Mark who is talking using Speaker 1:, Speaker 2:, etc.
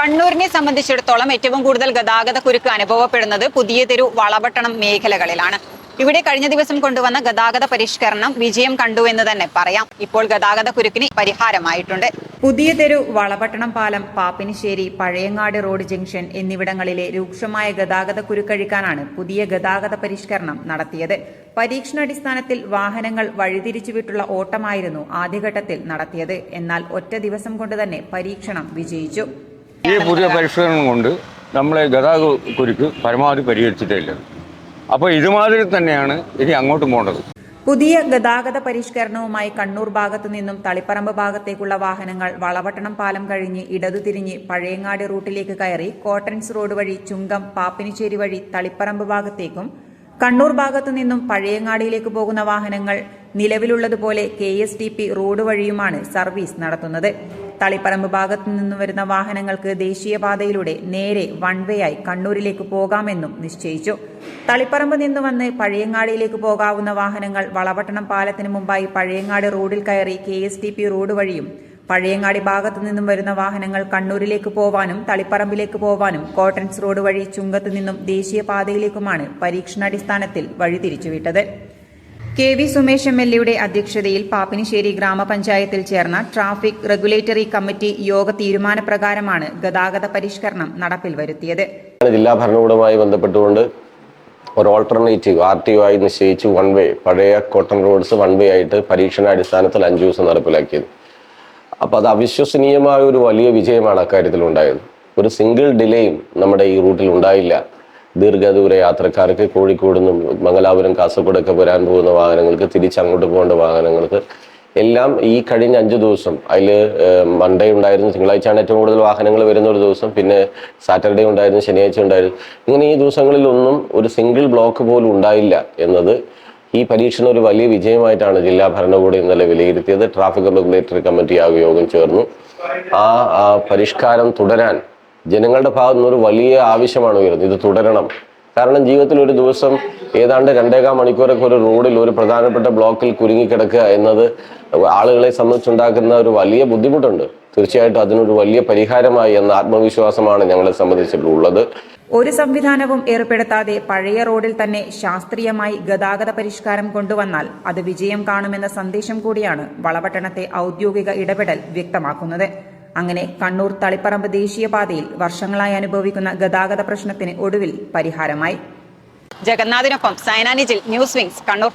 Speaker 1: കണ്ണൂരിനെ സംബന്ധിച്ചിടത്തോളം ഏറ്റവും കൂടുതൽ ഗതാഗത കുരുക്ക് അനുഭവപ്പെടുന്നത് പുതിയ തെരു വളപട്ടണം മേഖലകളിലാണ്. ഇവിടെ കഴിഞ്ഞ ദിവസം കൊണ്ടുവന്ന ഗതാഗത പരിഷ്കരണം വിജയം കണ്ടു എന്ന് തന്നെ പറയാം. ഇപ്പോൾ ഗതാഗത കുരുക്കിന് പരിഹാരമായിട്ടുണ്ട്. പുതിയ തെരു വളപട്ടണം പാലം പാപ്പിനിശ്ശേരി പഴയങ്ങാട് റോഡ് ജംഗ്ഷൻ എന്നിവിടങ്ങളിലെ രൂക്ഷമായ ഗതാഗത കുരുക്കഴിക്കാനാണ് പുതിയ ഗതാഗത പരിഷ്കരണം നടത്തിയത്. പരീക്ഷണാടിസ്ഥാനത്തിൽ വാഹനങ്ങൾ വഴിതിരിച്ചുവിട്ടുള്ള ഓട്ടമായിരുന്നു ആദ്യഘട്ടത്തിൽ നടത്തിയത്. എന്നാൽ ഒറ്റ ദിവസം കൊണ്ട് തന്നെ പരീക്ഷണം വിജയിച്ചു.
Speaker 2: ഈ പുതിയ പരിഷ്കരണം കൊണ്ട് നമ്മളെ ഗതാഗത കുരുക്ക് പരമാവധി പരിഹരിച്ചിട്ടില്ല അപ്പോൾ ഇതുമാതിരി തന്നെയാണ് ഇനി അങ്ങോട്ടും പോകേണ്ടത്.
Speaker 1: പുതിയ ഗതാഗത പരിഷ്കരണവുമായി കണ്ണൂർ ഭാഗത്തു നിന്നും തളിപ്പറമ്പ് ഭാഗത്തേക്കുള്ള വാഹനങ്ങൾ വളവട്ടണം പാലം കഴിഞ്ഞ് ഇടതുതിരിഞ്ഞ് പഴയങ്ങാടി റൂട്ടിലേക്ക് കയറി കോട്ടൻസ് റോഡ് വഴി ചുങ്കം പാപ്പിനിശ്ശേരി വഴി തളിപ്പറമ്പ് ഭാഗത്തേക്കും കണ്ണൂർ ഭാഗത്തു നിന്നും പഴയങ്ങാടിയിലേക്ക് പോകുന്ന വാഹനങ്ങൾ നിലവിലുള്ളതുപോലെ കെ എസ് പി റോഡ് വഴിയുമാണ് സർവീസ് നടത്തുന്നത്. തളിപ്പറമ്പ് ഭാഗത്തു നിന്നും വരുന്ന വാഹനങ്ങൾക്ക് ദേശീയപാതയിലൂടെ നേരെ വൺ വേ ആയി കണ്ണൂരിലേക്ക് പോകാമെന്നും നിശ്ചയിച്ചു. തളിപ്പറമ്പ് നിന്ന് വന്ന് പഴയങ്ങാടിയിലേക്ക് പോകാവുന്ന വാഹനങ്ങൾ വളപട്ടണം പാലത്തിന് മുമ്പായി പഴയങ്ങാടി റോഡിൽ കയറി K S T P road വഴിയും പഴയങ്ങാടി ഭാഗത്തു നിന്നും വരുന്ന വാഹനങ്ങൾ കണ്ണൂരിലേക്ക് പോവാനും തളിപ്പറമ്പിലേക്ക് പോവാനും കോട്ടൺസ് റോഡ് വഴി ചുങ്കത്ത് നിന്നും ദേശീയപാതയിലേക്കുമാണ് പരീക്ഷണാടിസ്ഥാനത്തിൽ വഴിതിരിച്ചുവിട്ടത് K V Sumesh M L എയുടെ അധ്യക്ഷതയിൽ പാപ്പിനിശ്ശേരി ഗ്രാമപഞ്ചായത്തിൽ ചേർന്ന ട്രാഫിക് റെഗുലേറ്ററി കമ്മിറ്റി യോഗ തീരുമാനപ്രകാരമാണ് ഗതാഗത പരിഷ്കരണം നടപ്പിൽ വരുത്തിയത്.
Speaker 3: ജില്ലാ ഭരണകൂടവുമായി ബന്ധപ്പെട്ടുകൊണ്ട് ഒരു ഓൾട്ടർനേറ്റീവ് ആർ ടി ആയി നിശ്ചയിച്ച് വൺ വേ പഴയ കോട്ടൺ റോഡ്സ് വൺ വേ ആയിട്ട് പരീക്ഷണാടിസ്ഥാനത്തിൽ അഞ്ചു ദിവസം നടപ്പിലാക്കിയത്. അപ്പോൾ അത് അവിശ്വസനീയമായ ഒരു വലിയ വിജയമാണ് അക്കാര്യത്തിൽ ഉണ്ടായത് ഒരു സിംഗിൾ ഡിലേയും നമ്മുടെ ഈ റൂട്ടിൽ ഉണ്ടായില്ല. ദീർഘദൂര യാത്രക്കാർക്ക് കോഴിക്കോട് നിന്നും മംഗലാപുരം കാസർഗോഡൊക്കെ വരാൻ പോകുന്ന വാഹനങ്ങൾക്ക് തിരിച്ചങ്ങോട്ട് പോകേണ്ട വാഹനങ്ങൾക്ക് എല്ലാം ഈ കഴിഞ്ഞ അഞ്ച് ദിവസം അതിൽ മൺഡേ ഉണ്ടായിരുന്നു തിങ്കളാഴ്ചയാണ് ഏറ്റവും കൂടുതൽ വാഹനങ്ങൾ വരുന്ന ഒരു ദിവസം പിന്നെ സാറ്റർഡേ ഉണ്ടായിരുന്നു ശനിയാഴ്ച ഉണ്ടായിരുന്നു. ഇങ്ങനെ ഈ ദിവസങ്ങളിലൊന്നും ഒരു സിംഗിൾ ബ്ലോക്ക് പോലും ഉണ്ടായില്ല എന്നത് ഈ പരീക്ഷണം ഒരു വലിയ വിജയമായിട്ടാണ് ജില്ലാ ഭരണകൂടം ഇന്നലെ വിലയിരുത്തിയത്. ട്രാഫിക് റെഗുലേറ്ററി കമ്മിറ്റി ആ യോഗം ചേർന്നു. ആ പരിഷ്കാരം തുടരാൻ ജനങ്ങളുടെ ഭാഗത്തു നിന്ന് ഒരു വലിയ ആവശ്യമാണ് ഉയർന്നത് ഇത് തുടരണം. കാരണം ജീവിതത്തിൽ ഒരു ദിവസം ഏതാണ്ട് രണ്ടേകാൽ മണിക്കൂറൊക്കെ ഒരു റോഡിൽ ഒരു പ്രധാനപ്പെട്ട ബ്ലോക്കിൽ കുരുങ്ങിക്കിടക്കുക എന്നത് ആളുകളെ സംബന്ധിച്ചുണ്ടാക്കുന്ന ഒരു വലിയ ബുദ്ധിമുട്ടുണ്ട്. തീർച്ചയായിട്ടും അതിനൊരു വലിയ പരിഹാരമായി എന്ന ആത്മവിശ്വാസമാണ് ഞങ്ങളെ സംബന്ധിച്ചിട്ടുള്ളത്.
Speaker 1: ഒരു സംവിധാനവും ഏർപ്പെടുത്താതെ പഴയ റോഡിൽ തന്നെ ശാസ്ത്രീയമായി ഗതാഗത പരിഷ്കാരം കൊണ്ടുവന്നാൽ അത് വിജയം കാണുമെന്ന സന്ദേശം കൂടിയാണ് വളപട്ടണത്തെ ഔദ്യോഗിക ഇടപെടൽ വ്യക്തമാക്കുന്നത്. അങ്ങനെ കണ്ണൂർ തളിപ്പറമ്പ് ദേശീയപാതയിൽ വർഷങ്ങളായി അനുഭവിക്കുന്ന ഗതാഗത പ്രശ്നത്തിന് ഒടുവിൽ പരിഹാരമായി. ജഗന്നാഥിനൊപ്പം സൈനാനിജിൽ ന്യൂസ് വിങ്സ് കണ്ണൂർ.